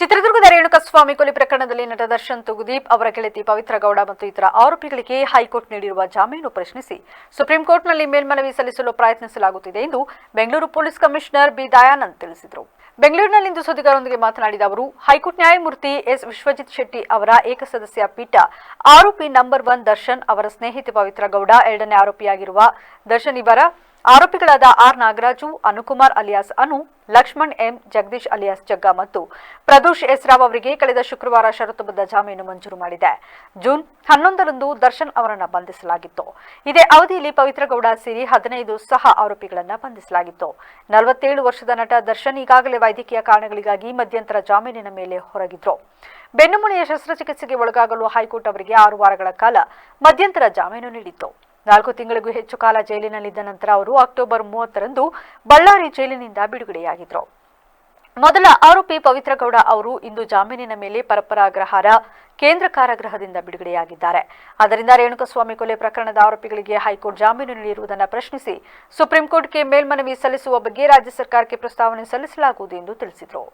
ಚಿತ್ರದುರ್ಗದ ರೇಣುಕಸ್ವಾಮಿ ಕೊಲೆ ಪ್ರಕರಣದಲ್ಲಿ ನಟ ದರ್ಶನ್ ತುಗುದೀಪ್ ಅವರ ಗೆಳತಿ ಪವಿತ್ರ ಗೌಡ ಮತ್ತು ಇತರ ಆರೋಪಿಗಳಿಗೆ ಹೈಕೋರ್ಟ್ ನೀಡಿರುವ ಜಾಮೀನು ಪ್ರಶ್ನಿಸಿ ಸುಪ್ರೀಂ ಕೋರ್ಟ್ನಲ್ಲಿ ಮೇಲ್ಮನವಿ ಸಲ್ಲಿಸಲು ಪ್ರಯತ್ನಿಸಲಾಗುತ್ತಿದೆ ಎಂದು Bengaluru police commissioner B Dayanand ತಿಳಿಸಿದರು. ಬೆಂಗಳೂರಿನಲ್ಲಿಂದು ಸುದ್ದಿಗಾರರೊಂದಿಗೆ ಮಾತನಾಡಿದ ಅವರು, ಹೈಕೋರ್ಟ್ ನ್ಯಾಯಮೂರ್ತಿ ಎಸ್ ವಿಶ್ವಜಿತ್ ಶೆಟ್ಟಿ ಅವರ ಏಕಸದಸ್ಯ ಪೀಠ ಆರೋಪಿ ನಂಬರ್ ಒನ್ ದರ್ಶನ್ ಅವರ ಸ್ನೇಹಿತೆ ಪವಿತ್ರ ಗೌಡ ಎರಡನೇ ಆರೋಪಿಯಾಗಿರುವ ದರ್ಶನ್ ಇವರ ಆರೋಪಿಗಳಾದ R Nagaraju, Anukumar alias Anu, Lakshman M, Jagadish alias Jagga ಮತ್ತು ಪ್ರದೋಷ್ ಎಸ್ ರಾವ್ ಅವರಿಗೆ ಕಳೆದ ಶುಕ್ರವಾರ ಷರತ್ತುಬದ್ಧ ಜಾಮೀನು ಮಂಜೂರು ಮಾಡಿದೆ. ಜೂನ್ ಹನ್ನೊಂದರಂದು ದರ್ಶನ್ ಅವರನ್ನು ಬಂಧಿಸಲಾಗಿತ್ತು. ಇದೇ ಅವಧಿಯಲ್ಲಿ ಪವಿತ್ರಗೌಡ ಸೇರಿ ಹದಿನೈದು ಸಹ ಆರೋಪಿಗಳನ್ನು ಬಂಧಿಸಲಾಗಿತ್ತು. ನಲವತ್ತೇಳು ವರ್ಷದ ನಟ ದರ್ಶನ್ ಈಗಾಗಲೇ ವೈದ್ಯಕೀಯ ಕಾರಣಗಳಿಗಾಗಿ ಮಧ್ಯಂತರ ಜಾಮೀನಿನ ಮೇಲೆ ಹೊರಗಿದ್ರು. ಬೆನ್ನುಮೂಳೆಯ ಶಸ್ತ್ರಚಿಕಿತ್ಸೆಗೆ ಒಳಗಾಗಲು ಹೈಕೋರ್ಟ್ ಅವರಿಗೆ ಆರು ವಾರಗಳ ಕಾಲ ಮಧ್ಯಂತರ ಜಾಮೀನು ನೀಡಿತ್ತು. ನಾಲ್ಕು ತಿಂಗಳಿಗೂ ಹೆಚ್ಚು ಕಾಲ ಜೈಲಿನಲ್ಲಿದ್ದ ನಂತರ ಅವರು ಅಕ್ಟೋಬರ್ ಮೂವತ್ತರಂದು ಬಳ್ಳಾರಿ ಜೈಲಿನಿಂದ ಬಿಡುಗಡೆಯಾಗಿದ್ರು. ಮೊದಲ ಆರೋಪಿ ಪವಿತ್ರಗೌಡ ಅವರು ಇಂದು ಜಾಮೀನಿನ ಮೇಲೆ ಪರಪ್ಪರ ಅಗ್ರಹಾರ ಕೇಂದ್ರ ಕಾರಾಗೃಹದಿಂದ ಬಿಡುಗಡೆಯಾಗಿದ್ದಾರೆ. ಆದ್ದರಿಂದ ರೇಣುಕಸ್ವಾಮಿ ಕೊಲೆ ಪ್ರಕರಣದ ಆರೋಪಿಗಳಿಗೆ ಹೈಕೋರ್ಟ್ ಜಾಮೀನು ನೀಡಿರುವುದನ್ನು ಪ್ರಶ್ನಿಸಿ ಸುಪ್ರೀಂ ಕೋರ್ಟ್ಗೆ ಮೇಲ್ಮನವಿ ಸಲ್ಲಿಸುವ ಬಗ್ಗೆ ರಾಜ್ಯ ಸರ್ಕಾರಕ್ಕೆ ಪ್ರಸ್ತಾವನೆ ಸಲ್ಲಿಸಲಾಗುವುದು ಎಂದು ತಿಳಿಸಿದರು.